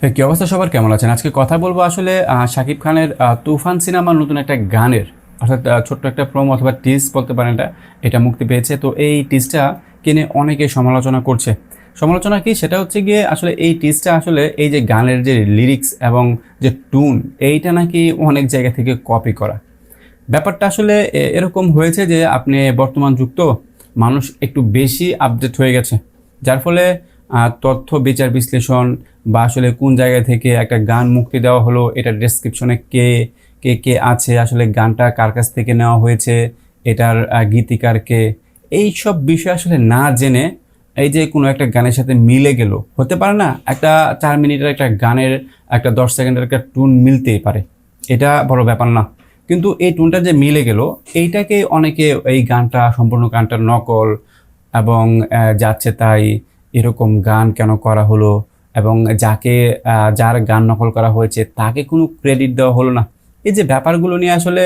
তো কি অবস্থা সবার? কেমন আছেন? আজকে কথা বলব আসলে শাকিব খানের তুফান সিনেমার নতুন একটা গানের, অর্থাৎ ছোট্ট একটা প্রোম অথবা টিজ বলতে পারেন এটা এটা মুক্তি পেয়েছে। তো এই টিজটা কিনে অনেকে সমালোচনা করছে। সমালোচনা কি? সেটা হচ্ছে গিয়ে আসলে এই টিজটা আসলে এই যে গানের যে লিরিক্স এবং যে টুন এইটা নাকি অনেক জায়গা থেকে কপি করা। ব্যাপারটা আসলে এরকম হয়েছে যে আপনি বর্তমান যুক্ত মানুষ একটু বেশি আপডেট হয়ে গেছে। যার ফলে তথ্য বিচার বিশ্লেষণ বা আসলে কোন জায়গা থেকে একটা গান মুক্তি দেওয়া হলো এটার ডেসক্রিপশনে কে কে কে আছে আসলে গানটা কার কাছ থেকে নেওয়া হয়েছে এটার আহ, গীতিকার কে এই সব বিষয় আসলে না জেনে এই যে কোনো একটা গানের সাথে মিলে গেল হতে পারে না একটা চার মিনিটের একটা গানের একটা দশ সেকেন্ডের একটা টুন মিলতেই পারে এটা বড় ব্যাপার না কিন্তু এই টুনটা যে মিলে গেল এইটাকে অনেকে এই গানটা সম্পূর্ণ গানটার নকল এবং যাচ্ছে তাই এরকম গান কেন করা হলো এবং যাকে যার গান নকল করা হয়েছে তাকে কোনো ক্রেডিট দেওয়া হলো না? এই যে ব্যাপারগুলো নিয়ে আসলে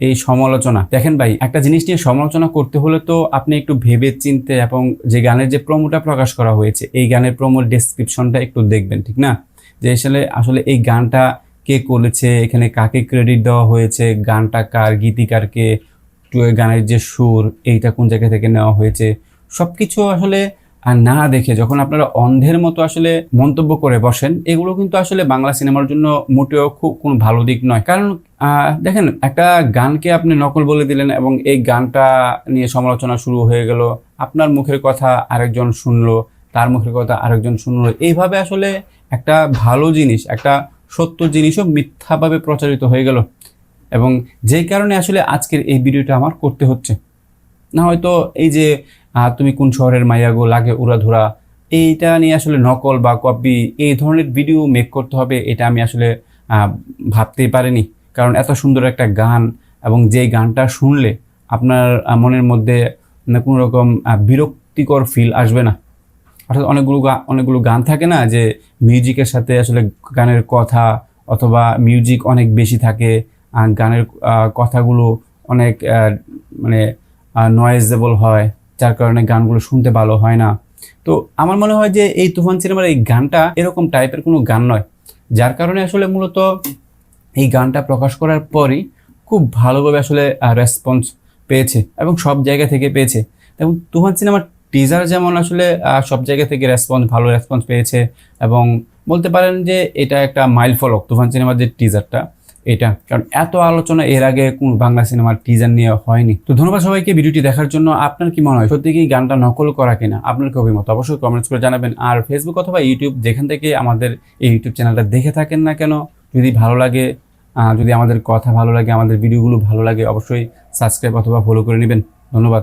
এই সমালোচনা। দেখেন ভাই, একটা জিনিস নিয়ে সমালোচনা করতে হলে তো আপনি একটু ভেবে চিনতে এবং যে গানের যে প্রোমোটা প্রকাশ করা হয়েছে, এই গানের প্রোমোর ডেসক্রিপশনটা একটু দেখবেন, ঠিক না? যে আসলে আসলে এই গানটা কে করেছে, এখানে কাকে ক্রেডিট দেওয়া হয়েছে, গানটা কার, গীতিকারকে, গানের যে সুর, এইটা কোন জায়গা থেকে নেওয়া হয়েছে? সব কিছু আসলে আর না দেখে যখন আপনারা অন্ধের মতো আসলে মন্তব্য করে বসেন, এগুলো কিন্তু আসলে বাংলা সিনেমার জন্য মোটেও খুব কোনো ভালো দিক নয়। কারণ দেখেন, একটা গানকে আপনি নকল বলে দিলেন এবং এই গানটা নিয়ে সমালোচনা শুরু হয়ে গেল, আপনার মুখের কথা আরেকজন শুনলো, তার মুখের কথা আরেকজন শুনলো, এইভাবে আসলে একটা ভালো জিনিস, একটা সত্য জিনিসও মিথ্যাভাবে প্রচারিত হয়ে গেল। এবং যেই কারণে আসলে আজকের এই ভিডিওটা আমার করতে হচ্ছে। না হয়তো এই যে আহ, তুমি কোন শহরের মাইয়াগো লাগে উড়াধুরা। এইটা নিয়ে আসলে নকল বা কপি এই ধরনের ভিডিও মেক করতে হবে এটা আমি আসলে ভাবতেই পারিনি। কারণ এত সুন্দর একটা গান এবং যেই গানটা শুনলে আপনার মনের মধ্যে কোনো রকম বিরক্তিকর ফিল আসবে না। অর্থাৎ অনেকগুলো গা- অনেকগুলো গান থাকে না যে মিউজিকের সাথে আসলে গানের কথা অথবা মিউজিক অনেক বেশি থাকে গানের কথাগুলো অনেক মানে নয়েজেবল হয়। যার কারণে গানগুলো শুনতে ভালো হয় না। তো আমার মনে হয় যে এই তুফান সিনেমার এই গানটা এরকম টাইপের কোনো গান নয়। যার কারণে আসলে মূলত এই গানটা প্রকাশ করার পরই খুব ভালোভাবে আসলে রেসপন্স পেয়েছে এবং সব জায়গা থেকে পেয়েছে। এবং তুফান সিনেমার টিজার যেমন আসলে সব জায়গা থেকে রেসপন্স ভালো রেসপন্স পেয়েছে এবং বলতে পারেন যে এটা একটা মাইল ফলক তুফান সিনেমার যে টিজারটা এটা। কারণ এত আলোচনা এর আগে কোন বাংলা সিনেমার টিজার নিয়ে হয়নি। তো ধন্যবাদ সবাইকে ভিডিওটি দেখার জন্য। আপনার কি মনে হয়, সত্যি কি গানটা নকল করা কিনা? আপনার কি অভিমত? অবশ্যই কমেন্টস করে জানাবেন। আর ফেসবুক অথবা ইউটিউব যেখান থেকে আমাদের এই ইউটিউব চ্যানেলটা দেখে থাকেন না কেন, যদি ভালো লাগে যদি আমাদের কথা ভালো লাগে, আমাদের ভিডিওগুলো ভালো লাগে, অবশ্যই সাবস্ক্রাইব অথবা ফলো করে নেবেন। ধন্যবাদ।